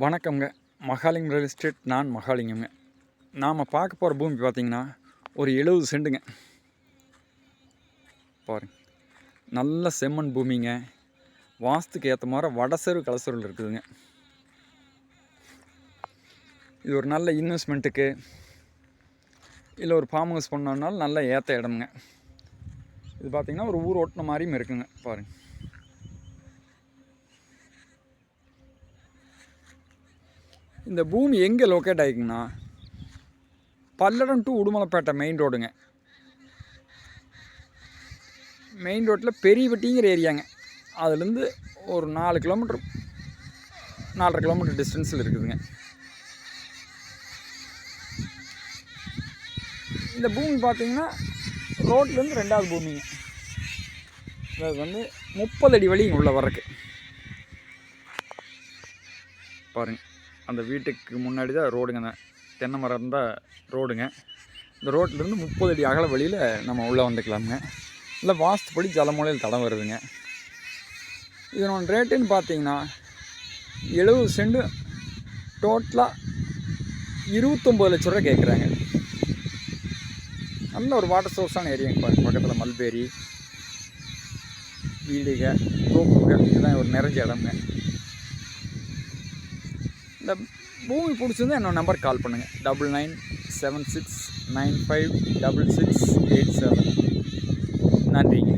வணக்கம்ங்க. Mahalingam real estate நான் மகாலிங்கம்ங்க. நாம் பார்க்க போகிற பூமி பார்த்திங்கன்னா ஒரு எழுபது செண்டுங்க. பாருங்க. நல்ல செம்மண் பூமிங்க. வாஸ்துக்கு ஏற்ற மாதிரி வடசெரு கலசருள் இருக்குதுங்க. இது ஒரு நல்ல இன்வெஸ்ட்மெண்ட்டுக்கு இல்லை ஒரு ஃபார்ம் ஹவுஸ் பண்ணோம்னாலும் நல்ல ஏற்ற இடமுங்க. இது பார்த்திங்கன்னா ஒரு ஊர் ஓட்டின மாதிரியும் இருக்குங்க. பாருங்கள் இந்த பூமி எங்கே லொக்கேட் ஆகிக்குன்னா பல்லடம் டு உடுமலைப்பேட்டை மெயின் ரோடுங்க மெயின் ரோட்டில் பெரியவட்டிங்கிற ஏரியாங்க அதுலேருந்து ஒரு நாலு கிலோமீட்டர் நாலரை கிலோமீட்டர் டிஸ்டன்ஸில் இருக்குதுங்க. இந்த பூமி பார்த்தீங்கன்னா ரோட்லேருந்து ரெண்டாவது பூமிங்க. அது வந்து முப்பது அடி வழி உள்ளே வர்றக்கு பாருங்கள் அந்த வீட்டுக்கு முன்னாடி தான் ரோடுங்க. அந்த தென்னை மரம் இருந்தால் ரோடுங்க. இந்த ரோட்லேருந்து முப்பது அடி அகல வழியில் நம்ம உள்ளே வந்துக்கலாமுங்க. இல்லை வாஸ்துப்படி ஜலமூலையில் தடம் வருதுங்க. இதனோட ரேட்டுன்னு பார்த்தீங்கன்னா எழுபது செண்டு டோட்டலாக இருபத்தொம்பது லட்ச ரூபா கேட்குறாங்க நல்ல ஒரு வாட்டர் சோர்ஸான ஏரியாங்க பாருங்க. பக்கத்தில் மல்பேரி வீடுக தோப்புகள் இதெல்லாம் ஒரு நிறைஞ்ச இடம்ங்க. இந்த பூமி பிடிச்சிருந்தா என்னோட நம்பர் கால் பண்ணுங்கள் double nine seven six nine five double six eight seven. நன்றிங்க